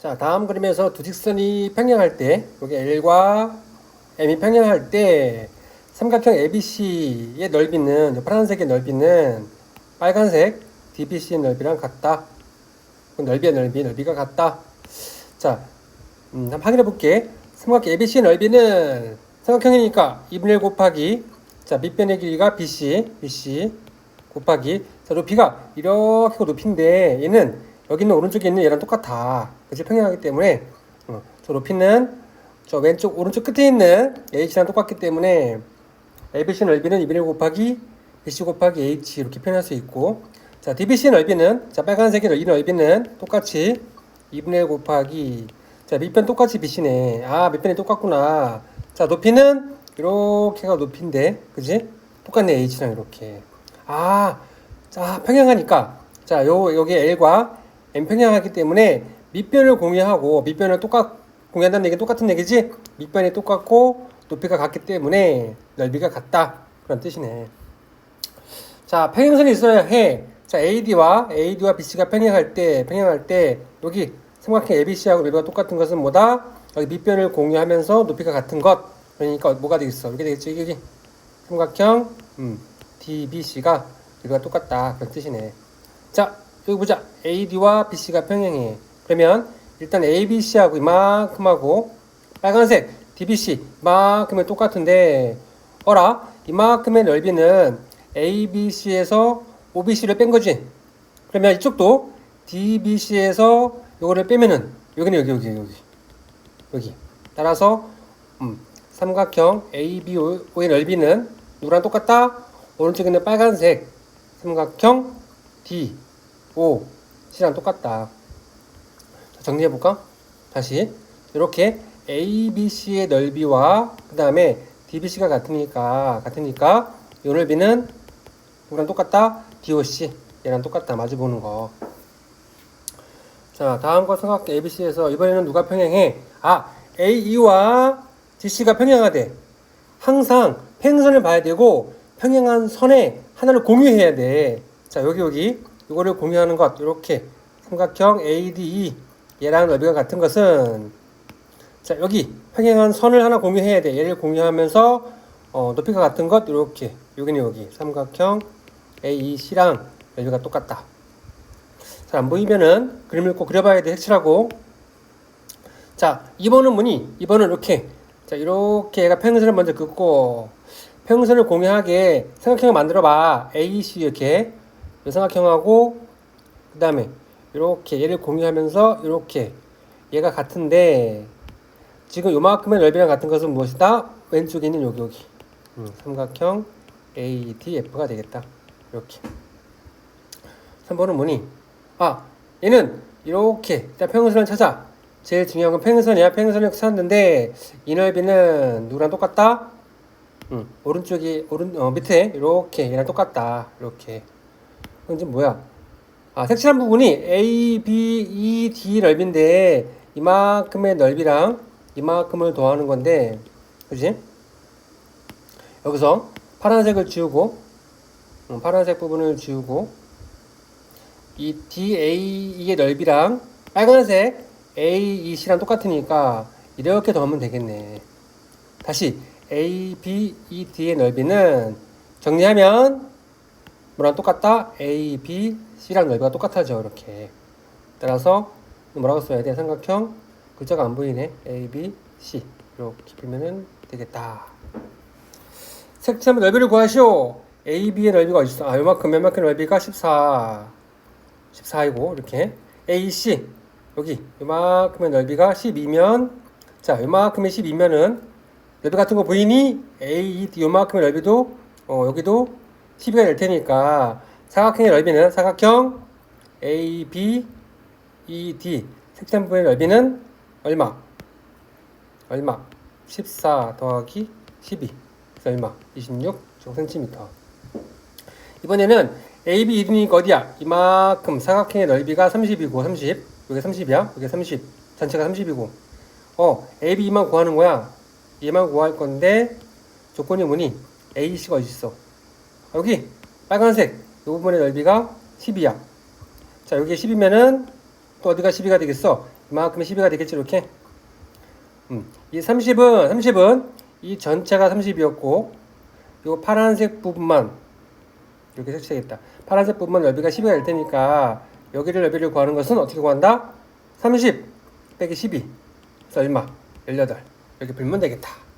자, 다음 그림에서 두 직선이 평행할 때, 여기 L과 M이 평행할 때, 삼각형 ABC의 넓이는, 이 파란색의 넓이는 빨간색 DBC의 넓이랑 같다. 그 넓이의 넓이, 넓이가 같다. 자, 음, 한번 확인해 볼게. 삼각형 ABC의 넓이는 삼각형이니까 2분의 1 곱하기, 자, 밑변의 길이가 BC, BC 곱하기, 자, 높이가 이렇게 고 높이인데, 얘는 여기 있는 오른쪽에 있는 얘랑 똑같아. 그치? 평행하기 때문에, 어, 저 높이는 저 왼쪽, 오른쪽 끝에 있는 H랑 똑같기 때문에, ABC 넓이는 2분의 1 곱하기, BC 곱하기 H 이렇게 표현할 수 있고, 자, DBC 넓이는, 자, 빨간색의 이 넓이는 똑같이 2분의 1 곱하기, 자, 밑변 똑같이 BC네. 아, 밑변이 똑같구나. 자, 높이는 이렇게가 높이인데, 그지? 똑같네, H랑 이렇게. 아, 자, 평행하니까, 자, 요, 여기 L과 M 평행하기 때문에 밑변을 공유하고, 밑변을 똑같, 공유한다는 얘기는 똑같은 얘기지? 밑변이 똑같고, 높이가 같기 때문에 넓이가 같다. 그런 뜻이네. 자, 평행선이 있어야 해. 자, AD와 AD와 BC가 평행할 때, 평행할 때 여기 삼각형 ABC하고 넓이가 똑같은 것은 뭐다? 여기 밑변을 공유하면서 높이가 같은 것. 그러니까 뭐가 되겠어? 이렇게 되겠지, 여기 삼각형 음, DBC가 넓이가 똑같다. 그런 뜻이네. 자, 여기 보자. AD와 BC가 평행해. 그러면 일단 ABC하고 이만큼하고 빨간색 DBC 이만큼은 똑같은데 어라 이만큼의 넓이는 ABC에서 OBC를 뺀 거지. 그러면 이쪽도 DBC에서 요거를 빼면은 여기는 여기 여기 여기 여기. 따라서 음, 삼각형 ABO의 넓이는 누구랑 똑같다? 오른쪽에 있는 빨간색 삼각형 DOC랑 똑같다. 자, 정리해 볼까? 다시 이렇게 ABC의 넓이와 그 다음에 DBC가 같으니까 같으니까 이 넓이는 누구랑 똑같다? DOC 얘랑 똑같다 마주 보는 거. 자 다음 거 삼각형 ABC에서 이번에는 누가 평행해? 아 AE와 DC가 평행하대. 항상 평행선을 봐야 되고 평행한 선에 하나를 공유해야 돼. 자 여기 여기 이거를 공유하는 것 이렇게 삼각형 ADE 얘랑 넓이가 같은 것은 자 여기 평행한 선을 하나 공유해야 돼. 얘를 공유하면서 어, 높이가 같은 것 이렇게 여기는 여기 삼각형 AEC랑 넓이가 똑같다. 잘 안 보이면은 그림을 꼭 그려봐야 돼 색칠하고. 자 2번은 뭐니? 2번은 이렇게 자 이렇게 얘가 평행선을 먼저 긋고 평행선을 공유하게 삼각형을 만들어 봐. AEC 이렇게 이 삼각형하고 그 다음에 이렇게 얘를 공유하면서 이렇게 얘가 같은데 지금 요만큼의 넓이랑 같은 것은 무엇이다? 왼쪽에 있는 여기 여기. 음, 삼각형 ADF가 되겠다. 이렇게. 3번은 뭐니? 아 얘는 이렇게. 일단 평행선을 찾아. 제일 중요한 건 평행선이야. 평행선을 찾았는데 이 넓이는 누구랑 똑같다? 음, 오른쪽이 오른 어, 밑에 이렇게 얘랑 똑같다. 이렇게 이제 뭐야? 아 색칠한 부분이 A, B, E, D 넓이인데 이만큼의 넓이랑 이만큼을 더하는 건데 그지? 여기서 파란색을 지우고 음, 파란색 부분을 지우고 이 DA의 넓이랑 빨간색 AEC랑 똑같으니까 이렇게 더하면 되겠네 다시 A, B, E, D의 넓이는 정리하면 뭐랑 똑같다? A, B, C랑 넓이가 똑같아져 이렇게 따라서 뭐라고 써야 돼? 삼각형 글자가 안 보이네. A, B, C 이렇게 풀면은 되겠다. 색채의 넓이를 구하시오. A, B의 넓이가 어디 있어? 아, 요만큼 요만큼 넓이가 14, 14이고 이렇게 A, C 여기 요만큼의 넓이가 12면 자 요만큼의 12면은 넓이 같은 거 보이니? A, E, 요만큼의 넓이도 어, 여기도 12가 될 테니까 사각형의 넓이는 사각형 A, B, E, D 색채 부분의 넓이는 얼마? 얼마? 14 더하기 12 그래서 얼마? 26cm 이번에는 AB 이름이니까 어디야? 이만큼 사각형의 넓이가 30이고 30 여기 30이야 여기 30 전체가 30이고 어 AB 만 구하는 거야 얘만 구할 건데 조건이 뭐니? AC가 어디 있어? 여기 빨간색 이 부분의 넓이가 10이야 자 여기 10이면은 또 어디가 12가 되겠어? 이만큼 12가 되겠지 이렇게. 음, 이 30은 30은 이 전체가 30이었고 요 파란색 부분만 이렇게 색칠하겠다. 파란색 부분만 넓이가 12가 될 테니까 여기를 넓이를 구하는 것은 어떻게 구한다? 30 빼기 12 그래서 얼마? 18 이렇게 풀면 되겠다.